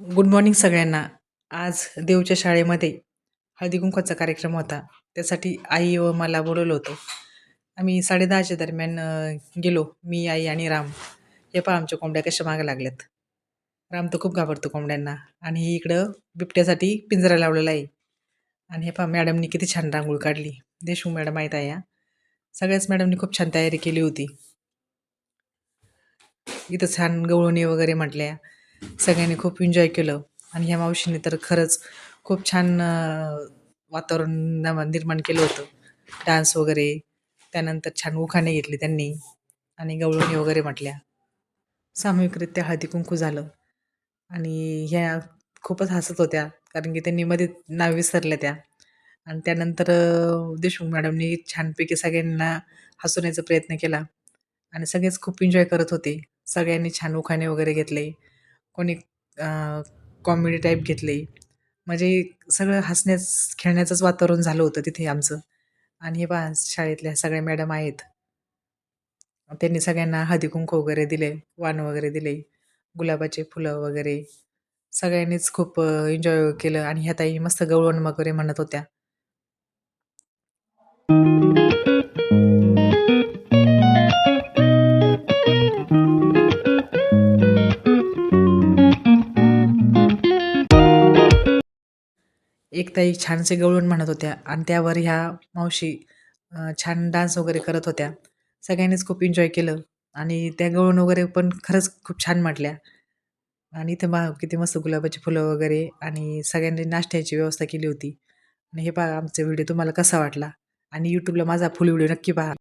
Good morning सगळ्यांना. आज देवच्या शाळेमध्ये हळदी कुंकवाचा कार्यक्रम होता. त्यासाठी आई व मला बोलवलं होतं. आम्ही साडेदहाच्या दरम्यान गेलो मी आई आणि राम. हे पहा आमच्या कोंबड्या कशा मागं लागल्यात. राम तर खूप घाबरतो कोंबड्यांना. आणि इकडं बिबट्यासाठी पिंजरा लावलेला आहे. आणि हे पहा मॅडमनी किती छान रांगोळी काढली. देशमुख मॅडम आहेत या सगळ्याच मॅडमनी खूप छान तयारी केली होती. इथं छान गवळणी वगैरे म्हटल्या. सगळ्यांनी खूप एन्जॉय केलं. आणि ह्या मावशीने तर खरंच खूप छान वातावरण निर्माण केलं होतं. डान्स वगैरे. त्यानंतर छान उखाणे घेतले त्यांनी. आणि गवळणी वगैरे म्हटल्या. सामूहिकरित्या हळदी कुंकू झालं. आणि ह्या खूपच हसत होत्या. कारण की त्यांनी मध्ये नाव विसरल्या त्या. आणि त्यानंतर देशमुख मॅडमनी छानपैकी सगळ्यांना हसवण्याचा प्रयत्न केला. आणि सगळेच खूप एन्जॉय करत होते. सगळ्यांनी छान उखाणे वगैरे घेतले. कोणी कॉमेडी टाईप घेतली. म्हणजे सगळं हसण्याच खेळण्याचंच वातावरण झालं होतं तिथे आमचं. आणि हे पहा शाळेतल्या सगळ्या मॅडम आहेत. त्यांनी सगळ्यांना हळदी वगैरे दिले वाण वगैरे दिले गुलाबाचे फुलं वगैरे. सगळ्यांनीच खूप एन्जॉय केलं. आणि ह्या ताई मस्त गवळण वगैरे म्हणत होत्या. एक ताई छानसे गवळून म्हणत होत्या आणि त्यावर ह्या मावशी छान डान्स वगैरे करत होत्या. सगळ्यांनीच खूप एन्जॉय केलं आणि त्या गवळून वगैरे पण खरंच खूप छान म्हटल्या. आणि इथं मा किती मस्त गुलाबाची फुलं वगैरे आणि सगळ्यांनी नाश्त्याची व्यवस्था केली होती. आणि हे पहा आमचा व्हिडिओ तुम्हाला कसा वाटला? आणि यूट्यूबला माझा फुल व्हिडिओ नक्की पहा.